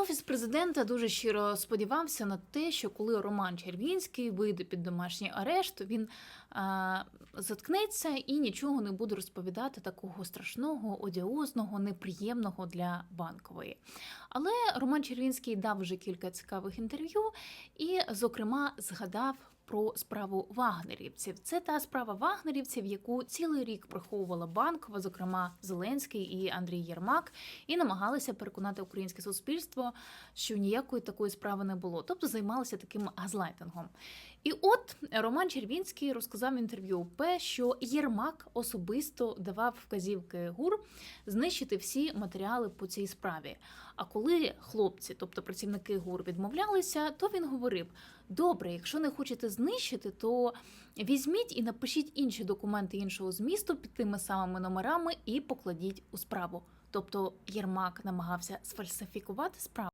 офіс президента дуже щиро сподівався на те, що коли Роман Червінський вийде під домашній арешт, він а, заткнеться і нічого не буде розповідати такого страшного, одіозного, неприємного для банкової. Але Роман Червінський дав вже кілька цікавих інтерв'ю і, зокрема, згадав. Про справу вагнерівців це та справа вагнерівців, яку цілий рік приховувала банкова, зокрема Зеленський і Андрій Єрмак, і намагалися переконати українське суспільство, що ніякої такої справи не було, тобто займалися таким газлайтингом. І от Роман Червінський розказав в інтерв'ю УП, що Єрмак особисто давав вказівки ГУР знищити всі матеріали по цій справі. А коли хлопці, тобто працівники ГУР, відмовлялися, то він говорив: добре, якщо не хочете знищити, то візьміть і напишіть інші документи іншого змісту під тими самими номерами і покладіть у справу. Тобто Єрмак намагався сфальсифікувати справу.